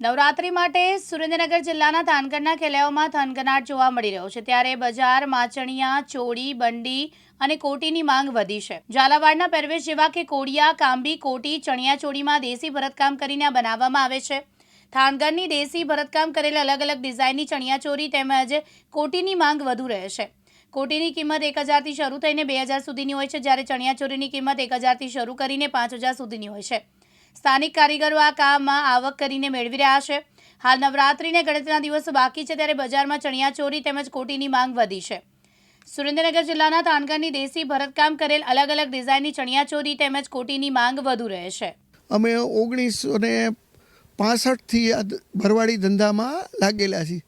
નવરાત્રી માટે સુરેન્દ્રનગર જિલ્લાના થાનગઢના ખેલૈયાઓમાં થનગનાટ જોવા મળી રહ્યો છે. ત્યારે બજાર, માચણિયા, ચોળી, બંડી અને કોટીની માંગ વધી છે. ઝાલાવાડના પહેરવેશ જેવા કે કોડિયા કાંબી, કોટી ચણિયાચોળીમાં દેશી ભરતકામ કરીને બનાવવામાં આવે છે. થાનગઢની દેશી ભરતકામ કરેલ અલગ અલગ ડિઝાઇનની ચણિયાચોળી તેમજ કોટીની માંગ વધુ રહે છે. કોટીની કિંમત એક હજારથી શરૂ થઈને બે હજાર સુધીની હોય છે, જ્યારે ચણિયાચોળીની કિંમત એક હજારથી શરૂ કરીને પાંચ હજાર સુધીની હોય છે. સ્થાનિક કારીગરો આ કામમાં આવક કરીને મેળવી રહ્યા છે. હાલ નવરાત્રિને ગણતરીના દિવસો બાકી છે ત્યારે બજારમાં ચણિયાચોળી તેમજ કોટીની માંગ વધી છે. સુરેન્દ્રનગર જિલ્લાના થાનગઢની દેશી ભરતકામ કરેલ અલગ અલગ ડિઝાઇનની ચણિયાચોરી તેમજ કોટીની માંગ વધુ રહે છે. અમે ઓગણીસો ને પાસઠથી આ ભરવાડી ધંધામાં લાગેલા છીએ.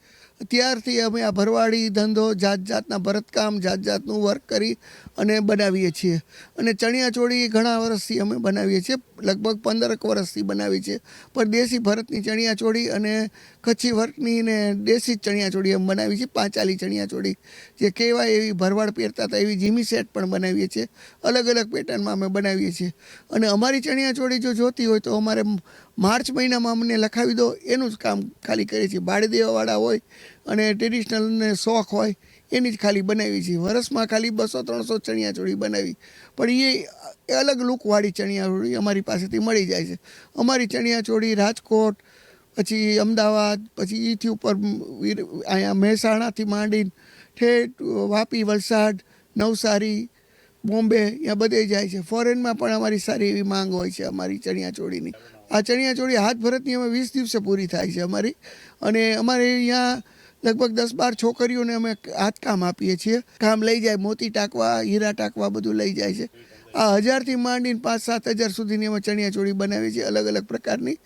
ત્યારથી અમે આ ભરવાડી ધંધો જાત જાતના ભરતકામ જાત જાતનું વર્ક કરી અને બનાવીએ છીએ. અને ચણિયાચોળી ઘણા વર્ષથી અમે બનાવીએ છીએ. લગભગ પંદરક વર્ષથી બનાવી છે. પણ દેશી ભરતની ચણિયાચોળી અને કચ્છી વર્કની ને દેશી ચણિયાચોળી એમ બનાવી છે. પાંચાલી ચણિયાચોળી જે કહેવાય એવી ભરવાડ પહેરતા હતા એવી જીમી સેટ પણ બનાવીએ છીએ. અલગ અલગ પેટર્નમાં અમે બનાવીએ છીએ. અને અમારી ચણિયાચોળી જો જોતી હોય તો અમારે માર્ચ મહિનામાં અમને લખાવી દો. એનું જ કામ ખાલી કરીએ છીએ. ભાડે દેવાવાળા હોય અને ટ્રેડિશનલને શોખ હોય એની જ ખાલી બનાવી છે. વરસમાં ખાલી બસો ત્રણસો ચણિયાચોળી બનાવી. પણ એ એ અલગ લુકવાળી ચણિયાચોળી અમારી પાસેથી મળી જાય છે. અમારી ચણિયાચોળી રાજકોટ, પછી અમદાવાદ, પછી એથી ઉપર અહીંયા મહેસાણાથી માંડીને ઠેઠ, વાપી, વલસાડ, નવસારી, બોમ્બે ત્યાં બધે જાય છે. ફોરેનમાં પણ અમારી સારી એવી માંગ હોય છે અમારી ચણિયાચોળીની આ ચણિયાચોળી હાથ ભરતની અમે વીસ દિવસે પૂરી થાય છે અમારી. અને અમારે અહીંયા લગભગ દસ બાર છોકરીઓને અમે હાથકામ આપીએ છીએ. કામ લઈ જાય, મોતી ટાંકવા, હીરા ટાંકવા બધું લઈ જાય છે. આ હજારથી માંડીને પાંચ સાત હજાર સુધીની અમે ચણિયાચોળી બનાવીએ છીએ. અલગ અલગ પ્રકારની,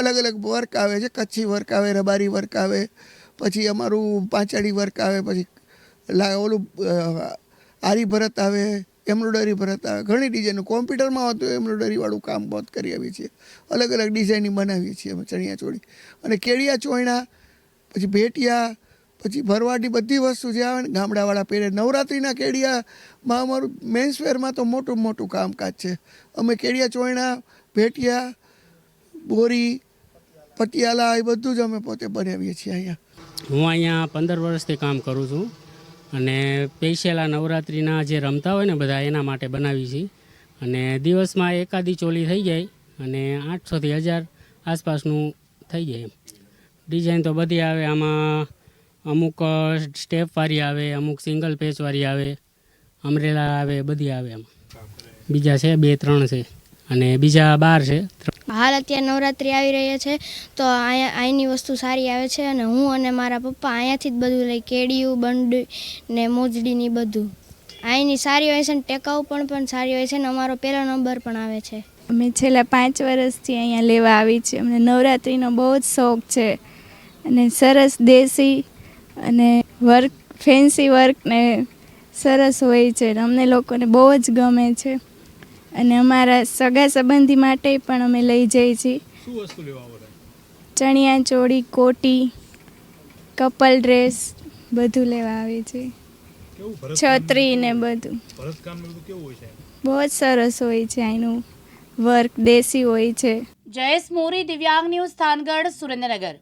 અલગ અલગ વર્ક આવે છે. કચ્છી વર્ક આવે, રબારી વર્ક આવે, પછી અમારું પાંચાળી વર્ક આવે, પછી ઓલું આરી ભરત આવે એમ્બ્રોડરી ભરત આવે. ઘણી ડિઝાઇનનું, કોમ્પ્યુટરમાં હોતું એમ્બ્રોડરીવાળું કામ બહુ કરી આવીએ છીએ. અલગ અલગ ડિઝાઇનની બનાવીએ છીએ અમે ચણિયાચોળી અને કેળિયા ચોયણા પછી ભેટિયા, પછી ભરવાડની બધી વસ્તુ જે આવે ને, ગામડાવાળા પહેરે. નવરાત્રિના કેડિયામાં અમારું મેન્સવેરમાં તો મોટું મોટું કામકાજ છે. અમે કેડિયા ચોયણા, ભેટિયા, બોરી, પટિયાલા, એ બધું જ અમે પોતે બનાવીએ છીએ અહીંયા. હું અહીંયા પંદર વર્ષથી કામ કરું છું અને પેશિયલા નવરાત્રિના જે રમતા હોય ને બધા, એના માટે બનાવી છીએ. અને દિવસમાં એકાદી ચોલી થઈ જાય અને આઠસોથી હજાર આસપાસનું થઈ જાય એમ. ડિઝાઇન તો બધી આવે. આમાં અમુક સ્ટેપવાળી આવે અમુક સિંગલ પેચવાળી આવે અમરેલા આવે બધી આવે એમાં બીજા છે બે ત્રણ છે અને બીજા બાર છે. હાલ અત્યારે નવરાત્રિ આવી રહી છે તો અહીંયા અહીંની વસ્તુ સારી આવે છે અને હું અને મારા પપ્પા અહીંયાથી જ બધું લઈ કેડિયું બંડી ને મોજડીની બધું. અહીંની સારી હોય છે ને ટેકાઉ પણ પણ સારી હોય છે ને અમારો પહેલો નંબર પણ આવે છે. અમે છેલ્લા પાંચ વર્ષથી અહીંયા લેવા આવી છીએ. અમને નવરાત્રિનો બહુ જ શોખ છે. અને સરસ દેશી અને વર્ક ફેન્સી વર્ક ને સરસ હોય છે. અમને લોકોને બહુ જ ગમે છે. અને અમારા સગા સંબંધી માટે પણ અમે લઈ જઈએ છીએ ચણિયા ચોળી કોટી કપલ ડ્રેસ બધું લેવા આવે છે છત્રી ને બધું. બહુ જ સરસ હોય છે અહીંનું વર્ક દેશી હોય છે. જયેશ મોરી દિવ્યાંગ ન્યૂઝ થાનગઢ સુરેન્દ્રનગર.